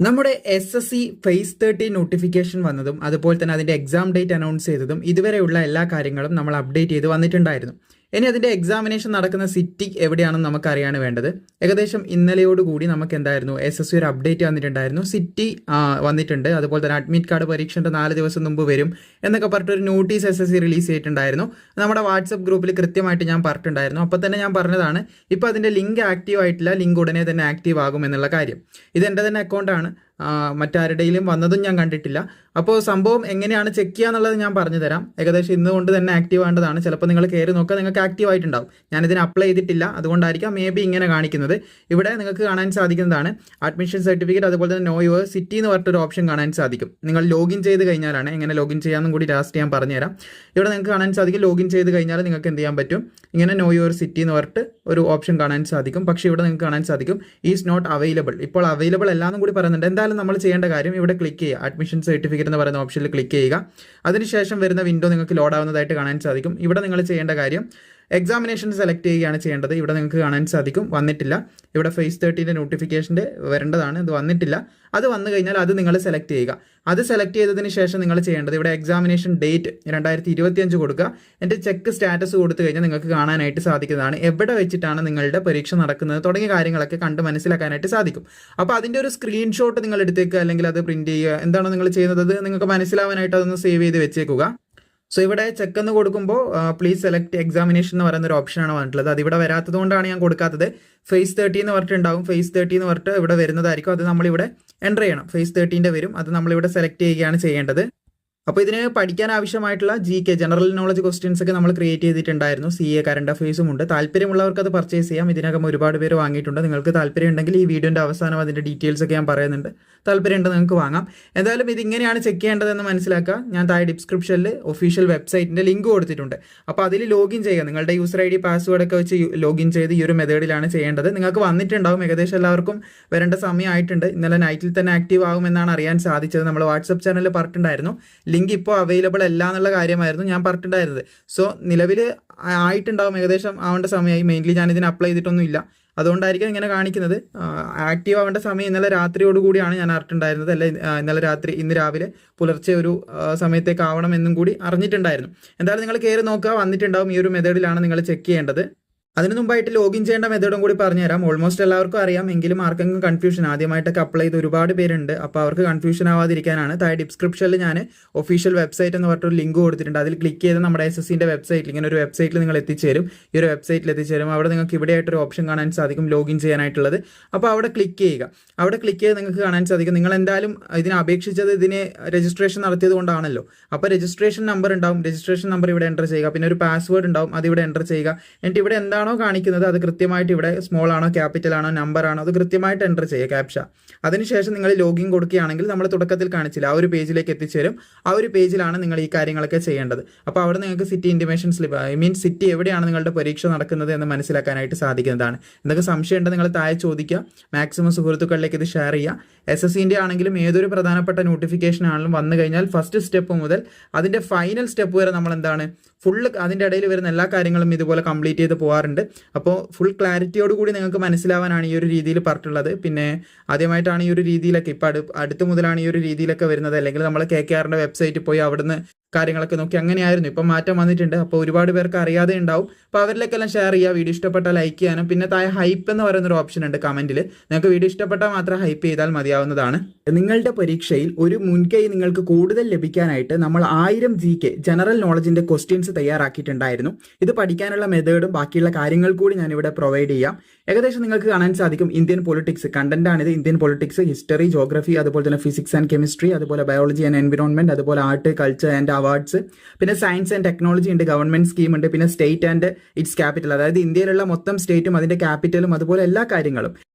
നമ്മുടെ S S C phase thirty notification വന്നതും അതുപോലെ തന്നെ അതിന്റെ എക്സാം ഡേറ്റ് അനൗൺസ് ചെയ്തതും ഇതുവരെയുള്ള എല്ലാ കാര്യങ്ങളും നമ്മൾ അപ്ഡേറ്റ് ചെയ്ത് വന്നിട്ടുണ്ടായിരുന്നു. ഇനി അതിന്റെ എക്സാമിനേഷൻ നടക്കുന്ന സിറ്റി എവിടെയാണെന്ന് നമുക്കറിയാണ് വേണ്ടത്. ഏകദേശം ഇന്നലെയോടുകൂടി നമുക്ക് എന്തായിരുന്നു എസ് എസ് സി ഒരു അപ്ഡേറ്റ് വന്നിട്ടുണ്ടായിരുന്നു. സിറ്റി വന്നിട്ടുണ്ട്. അതുപോലെ തന്നെ അഡ്മിറ്റ് കാർഡ് പരീക്ഷന്റെ നാല് ദിവസം മുമ്പ് വരും എന്നൊക്കെ പറഞ്ഞിട്ട് ഒരു notice S S C release ചെയ്തിട്ടുണ്ടായിരുന്നു. നമ്മുടെ വാട്സപ്പ് ഗ്രൂപ്പിൽ കൃത്യമായിട്ട് ഞാൻ പറഞ്ഞിട്ടുണ്ടായിരുന്നു. അപ്പോൾ തന്നെ ഞാൻ പറഞ്ഞതാണ് ഇപ്പോൾ അതിന്റെ ലിങ്ക് ആക്റ്റീവ് ആയിട്ടില്ല. ലിങ്ക് ഉടനെ തന്നെ ആക്റ്റീവ് ആകും എന്നുള്ള കാര്യം. ഇത് എന്റെ തന്നെ അക്കൗണ്ടാണ് മറ്റാരുടെയിലും വന്നതും ഞാൻ കണ്ടിട്ടില്ല. അപ്പോൾ സംഭവം എങ്ങനെയാണ് ചെക്ക് ചെയ്യുക എന്നുള്ളത് ഞാൻ പറഞ്ഞു തരാം ഏകദേശം ഇന്ന് കൊണ്ട് തന്നെ ആക്റ്റീവ് ആവേണ്ടതാണ്. ചിലപ്പോൾ നിങ്ങൾ കയറി നോക്കുക നിങ്ങൾക്ക് ആക്റ്റീവ് ആയിട്ടുണ്ടാവും. ഞാനിതിന് അപ്ലൈ ചെയ്തിട്ടില്ല. അതുകൊണ്ടായിരിക്കാം മേ ബി ഇങ്ങനെ കാണിക്കുന്നത്. ഇവിടെ നിങ്ങൾക്ക് കാണാൻ സാധിക്കുന്നതാണ്. അഡ്മിഷൻ സർട്ടിഫിക്കറ്റ് അതുപോലെ തന്നെ നോ യുവർ സിറ്റി എന്ന് പറഞ്ഞിട്ടൊരു ഓപ്ഷൻ കാണാൻ സാധിക്കും. നിങ്ങൾ ലോഗിൻ ചെയ്ത് കഴിഞ്ഞാലാണ് എങ്ങനെ ലോഗിൻ ചെയ്യാമെന്നും കൂടി ലാസ്റ്റ് ഞാൻ പറഞ്ഞുതരാം. ഇവിടെ നിങ്ങൾക്ക് കാണാൻ സാധിക്കും ലോഗിൻ ചെയ്ത് കഴിഞ്ഞാൽ നിങ്ങൾക്ക് എന്ത് ചെയ്യാൻ പറ്റും? ഇങ്ങനെ നോ യുവർ സിറ്റി എന്ന് പറഞ്ഞിട്ട് ഒരു ഓപ്ഷൻ കാണാൻ സാധിക്കും. പക്ഷേ ഇവിടെ നിങ്ങൾക്ക് കാണാൻ സാധിക്കും ഈസ് നോട്ട് അവൈലബിൾ ഇപ്പോൾ അവൈലബിൾ അല്ലാന്നും കൂടി പറയുന്നുണ്ട്. എന്തായാലും നമ്മൾ ചെയ്യേണ്ട കാര്യം ഇവിടെ ക്ലിക്ക് ചെയ്യുക. അഡ്മിഷൻ സർട്ടിഫിക്കറ്റ് എന്ന് പറയുന്ന ഓപ്ഷനിൽ ക്ലിക്ക് ചെയ്യുക. അതിനുശേഷം വരുന്ന വിൻഡോ നിങ്ങൾക്ക് ലോഡ് ആവുന്നതായിട്ട് കാണാൻ സാധിക്കും. ഇവിടെ നിങ്ങൾ ചെയ്യേണ്ട കാര്യം എക്സാമിനേഷൻ സെലക്ട് ചെയ്യുകയാണ് ചെയ്യേണ്ടത്. ഇവിടെ നിങ്ങൾക്ക് കാണാൻ സാധിക്കും. വന്നിട്ടില്ല. ഇവിടെ ഫേസ് തേർട്ടീന്റെ നോട്ടിഫിക്കേഷന്റെ വരേണ്ടതാണ്. ഇത് വന്നിട്ടില്ല. അത് വന്നു കഴിഞ്ഞാൽ അത് നിങ്ങൾ സെലക്ട് ചെയ്യുക. അത് സെലക്ട് ചെയ്തതിന് ശേഷം നിങ്ങൾ ചെയ്യേണ്ടത് ഇവിടെ എക്സാമിനേഷൻ ഡേറ്റ് രണ്ടായിരത്തി ഇരുപത്തിയഞ്ച് കൊടുക്കുക. എന്റെ ചെക്ക് സ്റ്റാറ്റസ് കൊടുത്തു കഴിഞ്ഞാൽ നിങ്ങൾക്ക് കാണാനായിട്ട് സാധിക്കുന്നതാണ്. എവിടെ വെച്ചിട്ടാണ് നിങ്ങളുടെ പരീക്ഷ നടക്കുന്നത് തുടങ്ങിയ കാര്യങ്ങളൊക്കെ കണ്ട് മനസ്സിലാക്കാനായിട്ട് സാധിക്കും. അപ്പോൾ അതിന്റെ ഒരു സ്ക്രീൻഷോട്ട് നിങ്ങൾ എടുത്തേക്കുക. അല്ലെങ്കിൽ അത് പ്രിന്റ് ചെയ്യുക. എന്താണോ നിങ്ങൾ ചെയ്യുന്നത്? നിങ്ങൾക്ക് മനസ്സിലാവാനായിട്ട് അതൊന്ന് സേവ് ചെയ്ത് വെച്ചേക്കുക. സോ ഇവിടെ ചെക്ക് എന്ന് കൊടുക്കുമ്പോൾ പ്ലീസ് സെലക്ട് എക്സാമിനേഷൻ എന്ന് പറയുന്ന ഒരു ഓപ്ഷനാണ് വന്നിട്ടുള്ളത്. അത് ഇവിടെ വരാത്തത് കൊണ്ടാണ് ഞാൻ കൊടുക്കാത്തത്. ഫേസ് തേർട്ടി എന്ന് പറഞ്ഞിട്ടുണ്ടാവും ഫേസ് തേർട്ടി എന്ന് പറഞ്ഞിട്ട് ഇവിടെ വരുന്നതായിരിക്കും. അത് നമ്മളിവിടെ എന്റർ ചെയ്യണം. ഫേസ് തേർട്ടീന്റെ വരും. അത് നമ്മളിവിടെ സെലക്ട് ചെയ്യുകയാണ് ചെയ്യേണ്ടത്. അപ്പോൾ ഇതിന് പഠിക്കാൻ ആവശ്യമായിട്ടുള്ള G K general knowledge questions ഒക്കെ നമ്മൾ ക്രിയേറ്റ് ചെയ്തിട്ടുണ്ടായിരുന്നു. സി എ കറണ്ട് അഫയേഴ്സും ഉണ്ട്. താല്പര്യമുള്ളവർക്ക് അത് പർച്ചേസ് ചെയ്യാം. ഇതിനകം ഒരുപാട് പേര് വാങ്ങിയിട്ടുണ്ട്. നിങ്ങൾക്ക് താല്പര്യമുണ്ടെങ്കിൽ ഈ വീഡിയോന്റെ അവസാനം അതിന്റെ ഡീറ്റെയിൽസ് ഒക്കെ ഞാൻ പറയുന്നുണ്ട്. താല്പര്യമുണ്ട് നിങ്ങൾക്ക് വാങ്ങാം. എന്തായാലും ഇത് ഇങ്ങനെയാണ് ചെക്ക് ചെയ്യേണ്ടതെന്ന് മനസ്സിലാക്കുക. ഞാൻ താഴെ ഡിസ്ക്രിപ്ഷനിൽ ഒഫീഷ്യൽ വെബ്സൈറ്റിന്റെ ലിങ്ക് കൊടുത്തിട്ടുണ്ട്. അപ്പോൾ അതിൽ ലോഗിൻ ചെയ്യുക. നിങ്ങളുടെ യൂസർ ഐ ഡി പാസ്വേഡ് ഒക്കെ വെച്ച് ലോഗിൻ ചെയ്ത് ഈ ഒരു മെത്തേഡിലാണ് ചെയ്യേണ്ടത്. നിങ്ങൾക്ക് വന്നിട്ടുണ്ടാവും. ഏകദേശം എല്ലാവർക്കും വരേണ്ട സമയമായിട്ടുണ്ട്. ഇന്നലെ നൈറ്റിൽ തന്നെ ആക്റ്റീവ് ആകുമെന്നാണ് അറിയാൻ സാധിച്ചത്. നമ്മൾ വാട്സപ്പ് ചാനലിൽ പറഞ്ഞിട്ടുണ്ടായിരുന്നു. ലിങ്ക് ഇപ്പോൾ അവൈലബിൾ അല്ല എന്നുള്ള കാര്യമായിരുന്നു ഞാൻ പറഞ്ഞിട്ടുണ്ടായിരുന്നത്. സോ നിലവിൽ ആയിട്ടുണ്ടാവും ഏകദേശം ആവേണ്ട സമയമായി. മെയിൻലി ഞാൻ ഇതിന് അപ്ലൈ ചെയ്തിട്ടൊന്നുമില്ല അതുകൊണ്ടായിരിക്കും ഇങ്ങനെ കാണിക്കുന്നത്. ആക്റ്റീവ് ആവേണ്ട സമയം ഇന്നലെ രാത്രിയോട് കൂടിയാണ് ഞാൻ അറിഞ്ഞിട്ടുണ്ടായിരുന്നത്. അല്ലെ ഇന്നലെ രാത്രി ഇന്ന് രാവിലെ പുലർച്ചെ ഒരു സമയത്തേക്ക് ആവണം എന്നും കൂടി അറിഞ്ഞിട്ടുണ്ടായിരുന്നു. എന്തായാലും നിങ്ങൾ കയറി നോക്കുക. വന്നിട്ടുണ്ടാവും. ഈ ഒരു മെത്തേഡിലാണ് നിങ്ങൾ ചെക്ക് ചെയ്യേണ്ടത്. അതിന് മുമ്പായിട്ട് ലോഗിൻ ചെയ്യേണ്ട മെത്തേഡും കൂടി പറഞ്ഞുതരാം. ഓൾമോസ്റ്റ് എല്ലാവർക്കും അറിയാം. എങ്കിലും ആർക്കെങ്കിലും കൺഫ്യൂഷൻ ആദ്യമായിട്ടൊക്കെ അപ്ലൈ ചെയ്ത് ഒരുപാട് പേരുണ്ട്. അപ്പോൾ അവർക്ക് കൺഫ്യൂഷൻ ആവാതിരിക്കാനാണ്. താഴെ ഡിസ്ക്രിപ്ഷനിൽ ഞാൻ ഒഫീഷ്യൽ വെബ്സൈറ്റ് എന്ന് പറഞ്ഞിട്ട് ഒരു ലിങ്ക് കൊടുത്തിട്ടുണ്ട്. അതിൽ ക്ലിക്ക് ചെയ്ത് നമ്മുടെ എസ് എസ് സിന്റെ വെബ്സൈറ്റിൽ ഇങ്ങനെ ഒരു വെബ്സൈറ്റിൽ നിങ്ങൾ എത്തിച്ചേരും. ഈ ഒരു വെബ്സൈറ്റിൽ എത്തിച്ചേരും അവിടെ നിങ്ങൾക്ക് ഇവിടെ ആയിട്ടൊരു ഓപ്ഷൻ കാണാൻ സാധിക്കും ലോഗിൻ ചെയ്യാനായിട്ടുള്ളത്. അപ്പോൾ അവിടെ ക്ലിക്ക് ചെയ്യുക. അവിടെ ക്ലിക്ക് ചെയ്ത് നിങ്ങൾക്ക് കാണാൻ സാധിക്കും. നിങ്ങൾ എന്തായാലും ഇതിനെ അപേക്ഷിച്ചത് ഇതിന് രജിസ്ട്രേഷൻ നടത്തിയത് കൊണ്ടാണല്ലോ. അപ്പോൾ രജിസ്ട്രേഷൻ നമ്പർ ഉണ്ടാവും. രജിസ്ട്രേഷൻ നമ്പർ ഇവിടെ എന്റർ ചെയ്യുക. പിന്നെ ഒരു പാസ്വേഡ് ഉണ്ടാവും. അത് ഇവിടെ എന്റർ ചെയ്യുക. എന്നിട്ട് ഇവിടെ എന്താണ് എന്താണോ കാണിക്കുന്നത്? അത് കൃത്യമായിട്ട് ഇവിടെ സ്മോൾ ആണോ ക്യാപിറ്റൽ ആണോ നമ്പർ ആണോ അത് കൃത്യമായിട്ട് എന്റർ ചെയ്യുക ക്യാപ്ഷ അതിനുശേഷം നിങ്ങൾ ലോഗിൻ കൊടുക്കുകയാണെങ്കിൽ നമ്മൾ തുടക്കത്തിൽ കാണിച്ചില്ല. ആ ഒരു പേജിലേക്ക് എത്തിച്ചേരും. ആ ഒരു പേജിലാണ് നിങ്ങൾ ഈ കാര്യങ്ങളൊക്കെ ചെയ്യേണ്ടത്. അപ്പോൾ അവിടെ നിങ്ങൾക്ക് city intimation slip I mean city എവിടെയാണ് നിങ്ങളുടെ പരീക്ഷ നടക്കുന്നത് എന്ന് മനസ്സിലാക്കാനായിട്ട് സാധിക്കുന്നതാണ്. എന്തൊക്കെ സംശയമുണ്ട് നിങ്ങൾ താഴെ ചോദിക്കുക. മാക്സിമം സുഹൃത്തുക്കളിലേക്ക് ഇത് ഷെയർ ചെയ്യുക. എസ് എസ് സിന്റെ ആണെങ്കിലും ഏതൊരു പ്രധാനപ്പെട്ട നോട്ടിഫിക്കേഷൻ ആണെങ്കിലും വന്നു കഴിഞ്ഞാൽ ഫസ്റ്റ് സ്റ്റെപ്പ് മുതൽ അതിന്റെ ഫൈനൽ സ്റ്റെപ്പ് വരെ നമ്മൾ എന്താണ് ഫുള്ള് അതിന്റെ ഇടയിൽ വരുന്ന എല്ലാ കാര്യങ്ങളും ഇതുപോലെ കംപ്ലീറ്റ് ചെയ്ത് പോകാറുണ്ട് അപ്പോൾ ഫുൾ ക്ലാരിറ്റിയോട് കൂടി നിങ്ങൾക്ക് മനസ്സിലാവാനാണ് ഈ ഒരു രീതിയിൽ പറഞ്ഞിട്ടുള്ളത്. പിന്നെ ആദ്യമായിട്ടാണ് ഈ ഒരു രീതിയിലൊക്കെ ഇപ്പോൾ അടു അടുത്ത് മുതലാണ് ഈ ഒരു രീതിയിലൊക്കെ വരുന്നത്. അല്ലെങ്കിൽ നമ്മൾ കെ കെ ആറിന്റെ വെബ്സൈറ്റിൽ പോയി അവിടുന്ന് കാര്യങ്ങളൊക്കെ നോക്കി അങ്ങനെയായിരുന്നു. ഇപ്പം മാറ്റം വന്നിട്ടുണ്ട്. അപ്പോൾ ഒരുപാട് പേർക്ക് അറിയാതെ ഉണ്ടാവും. അപ്പോൾ അവരിലേക്കെല്ലാം ഷെയർ ചെയ്യുക. വീഡിയോ ഇഷ്ടപ്പെട്ടാൽ ലൈക്ക് ചെയ്യാനും. പിന്നെ താഴെ ഹൈപ്പ് എന്ന് പറയുന്നൊരു ഓപ്ഷൻ ഉണ്ട് കമന്റിൽ നിങ്ങൾക്ക് വീഡിയോ ഇഷ്ടപ്പെട്ടാൽ മാത്രം ഹൈപ്പ് ചെയ്താൽ മതിയാവുന്നതാണ്. നിങ്ങളുടെ പരീക്ഷയിൽ ഒരു മുൻകൈ നിങ്ങൾക്ക് കൂടുതൽ ലഭിക്കാനായിട്ട് നമ്മൾ ആയിരം ജി കെ ജനറൽ നോളജിന്റെ ക്വസ്റ്റ്യൻസ് തയ്യാറാക്കിയിട്ടുണ്ടായിരുന്നു. ഇത് പഠിക്കാനുള്ള മെത്തേഡും ബാക്കിയുള്ള കാര്യങ്ങൾ കൂടി ഞാനിവിടെ പ്രൊവൈഡ് ചെയ്യാം. ഏകദേശം നിങ്ങൾക്ക് കാണാൻ സാധിക്കും ഇന്ത്യൻ പൊളിറ്റിക്സ് കണ്ടന്റാണിത് ഇന്ത്യൻ പൊളിറ്റിക്സ് ഹിസ്റ്ററി ജോഗ്രഫി അതുപോലെ തന്നെ ഫിസിക്സ് ആൻഡ് കെമിസ്ട്രി അതുപോലെ ബയോളജി ആൻഡ് എൻവിറോൺമെന്റ് അതുപോലെ ആർട്ട് കൾച്ചർ ആൻഡ് അവാർഡ്സ് പിന്നെ സയൻസ് ആൻഡ് ടെക്നോളജി ഉണ്ട് ഗവൺമെന്റ് സ്കീം ഉണ്ട് പിന്നെ സ്റ്റേറ്റ് ആൻഡ് ഇറ്റ്സ് ക്യാപിറ്റൽ അതായത് ഇന്ത്യയിലുള്ള മൊത്തം സ്റ്റേറ്റും അതിന്റെ ക്യാപിറ്റലും അതുപോലെ എല്ലാ കാര്യങ്ങളും.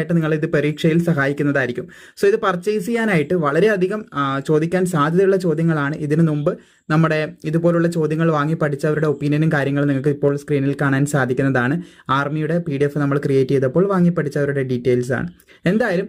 തീർച്ചയായിട്ടും നിങ്ങൾ ഇത് പരീക്ഷയിൽ സഹായിക്കുന്നതായിരിക്കും. സോ ഇത് പർച്ചേസ് ചെയ്യാനായിട്ട് വളരെയധികം ചോദിക്കാൻ സാധ്യതയുള്ള ചോദ്യങ്ങളാണ്. ഇതിനു മുമ്പ് നമ്മുടെ ഇതുപോലുള്ള ചോദ്യങ്ങൾ വാങ്ങി പഠിച്ചവരുടെ ഒപ്പീനിയനും കാര്യങ്ങളും നിങ്ങൾക്ക് ഇപ്പോൾ സ്ക്രീനിൽ കാണാൻ സാധിക്കുന്നതാണ്. ആർമിയുടെ പി നമ്മൾ ക്രിയേറ്റ് ചെയ്തപ്പോൾ വാങ്ങി പഠിച്ചവരുടെ ഡീറ്റെയിൽസ് ആണ്. എന്തായാലും